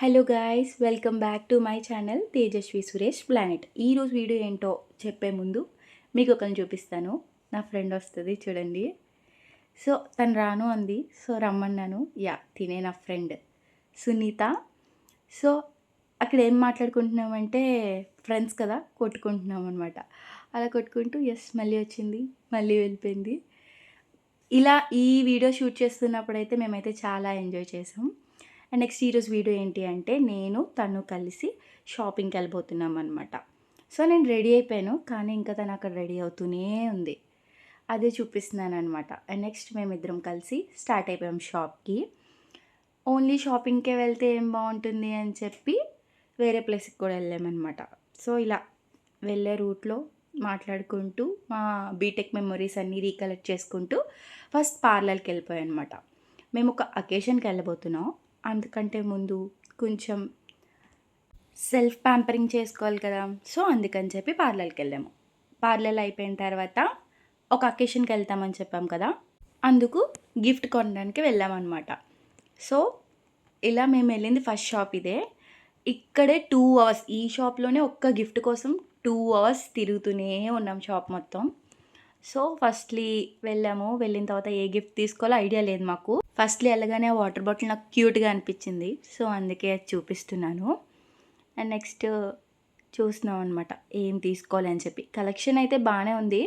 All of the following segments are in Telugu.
Hello guys welcome back to my channel Tejaswi Suresh planet ఈరోజు వీడియో ఏంటో చెప్పే ముందు మీకు ఒకరిని చూపిస్తాను. నా ఫ్రెండ్ వస్తుంది చూడండి. సో తను రాను అంది. సో రమ్మన్నాను. యా తినే నా ఫ్రెండ్ సునీత. సో అక్కడ ఏం మాట్లాడుకుంటున్నామంటే ఫ్రెండ్స్ కదా కొట్టుకుంటున్నాం అనమాట అలా కొట్టుకుంటూ ఎస్ మళ్ళీ వచ్చింది. మళ్ళీ వెళ్ళిపోయింది. ఇలా ఈ వీడియో షూట్ చేస్తున్నప్పుడు అయితే మేమైతే చాలా ఎంజాయ్ చేసాం. అండ్ నెక్స్ట్ ఈరోజు వీడియో ఏంటి అంటే నేను తను కలిసి షాపింగ్కి వెళ్ళిపోతున్నాం అనమాట సో నేను రెడీ అయిపోయాను కానీ ఇంకా తను అక్కడ రెడీ అవుతూనే ఉంది. అదే చూపిస్తున్నాను అనమాట అండ్ నెక్స్ట్ మేమిద్దరం కలిసి స్టార్ట్ అయిపోయాం షాప్కి. ఓన్లీ షాపింగ్కే వెళ్తే ఏం బాగుంటుంది అని చెప్పి వేరే ప్లేస్కి కూడా వెళ్ళామన్నమాట. సో ఇలా వెళ్ళే రూట్లో మాట్లాడుకుంటూ మా బీటెక్ మెమొరీస్ అన్నీ రీకలెక్ట్ చేసుకుంటూ ఫస్ట్ పార్లర్కి వెళ్ళిపోయాయి అనమాట మేము ఒక అకేషన్కి వెళ్ళబోతున్నాం. అందుకంటే ముందు కొంచెం సెల్ఫ్ ప్యాంపరింగ్ చేసుకోవాలి కదా. సో అందుకని చెప్పి పార్లర్కి వెళ్ళాము. పార్లర్ అయిపోయిన తర్వాత ఒక అకేషన్కి వెళ్తామని చెప్పాం కదా. అందుకు గిఫ్ట్ కొనడానికి వెళ్ళామన్నమాట. సో ఇలా మేము వెళ్ళింది ఫస్ట్ షాప్ ఇదే. ఇక్కడే టూ అవర్స్ ఈ షాప్లోనే ఒక్క గిఫ్ట్ కోసం టూ అవర్స్ తిరుగుతూనే ఉన్నాం షాప్ మొత్తం. సో ఫస్ట్లీ వెళ్ళాము. వెళ్ళిన తర్వాత ఏ గిఫ్ట్ తీసుకోవాలో ఐడియా లేదు మాకు. ఫస్ట్లీ వెళ్ళగానే వాటర్ బాటిల్ నాకు క్యూట్గా అనిపించింది. సో అందుకే అది చూపిస్తున్నాను. అండ్ నెక్స్ట్ చూస్తున్నాం అనమాట ఏం తీసుకోవాలి అని చెప్పి. కలెక్షన్ అయితే బాగానే ఉంది.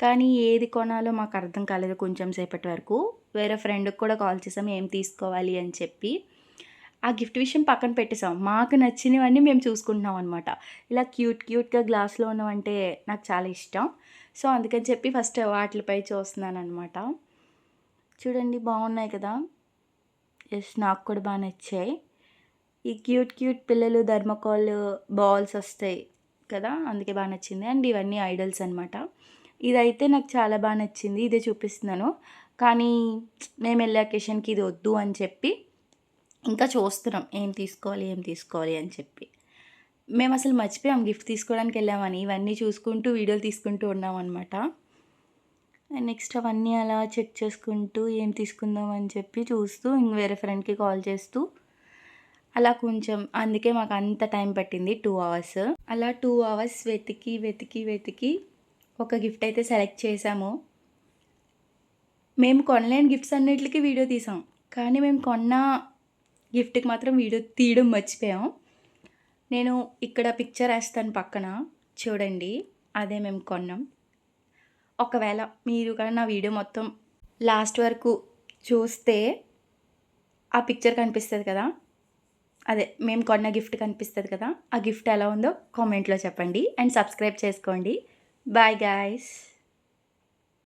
కానీ ఏది కొనాలో మాకు అర్థం కాలేదు కొంచెం సేపటి వరకు. వేరే ఫ్రెండ్కి కూడా కాల్ చేసాం ఏం తీసుకోవాలి అని చెప్పి. ఆ గిఫ్ట్ విషయం పక్కన పెట్టేసాం మాకు నచ్చినవన్నీ మేము చూసుకుంటున్నాం అనమాట ఇలా క్యూట్ క్యూట్గా గ్లాస్లో ఉన్నవంటే నాకు చాలా ఇష్టం. సో అందుకని చెప్పి ఫస్ట్ వాటిపై చూస్తున్నాను అనమాట చూడండి బాగున్నాయి కదా? ఎస్ నాకు కూడా బాగా నచ్చాయి. ఈ క్యూట్ క్యూట్ పిల్లలు ధర్మకాల్ బాల్స్ వస్తాయి కదా? అందుకే బాగా నచ్చింది. అండ్ ఇవన్నీ ఐడల్స్ అనమాట ఇదైతే నాకు చాలా బాగా నచ్చింది. ఇదే చూపిస్తున్నాను. కానీ మేము వెళ్ళే అకేషన్కి ఇది వద్దు అని చెప్పి ఇంకా చూస్తున్నాం. ఏం తీసుకోవాలి ఏం తీసుకోవాలి అని చెప్పి. మేము అసలు మర్చిపోయాం. గిఫ్ట్ తీసుకోవడానికి వెళ్ళామని. ఇవన్నీ చూసుకుంటూ వీడియోలు తీసుకుంటూ ఉన్నాం అనమాట నెక్స్ట్ అవన్నీ అలా చెక్ చేసుకుంటూ ఏం తీసుకుందాం అని చెప్పి చూస్తూ ఇంక వేరే ఫ్రెండ్కి కాల్ చేస్తూ అలా కొంచెం అందుకే మాకు అంత టైం పట్టింది టూ అవర్స్ అలా టూ అవర్స్ వెతికి వెతికి వెతికి ఒక గిఫ్ట్ అయితే సెలెక్ట్ చేసాము. మేము కొనలేని గిఫ్ట్స్ అన్నిటికీ వీడియో తీసాం. కానీ మేము కొన్న గిఫ్ట్కి మాత్రం వీడియో తీయడం మర్చిపోయాం. నేను ఇక్కడ పిక్చర్ వేస్తాను పక్కన. చూడండి అదే మేము కొన్నాం. ఒకవేళ మీరు కానీ నా వీడియో మొత్తం లాస్ట్ వరకు చూస్తే ఆ పిక్చర్ కనిపిస్తుంది కదా? అదే మేము కొన్న గిఫ్ట్ కనిపిస్తుంది కదా? ఆ గిఫ్ట్ ఎలా ఉందో కామెంట్లో చెప్పండి. అండ్ సబ్స్క్రైబ్ చేసుకోండి. Bye guys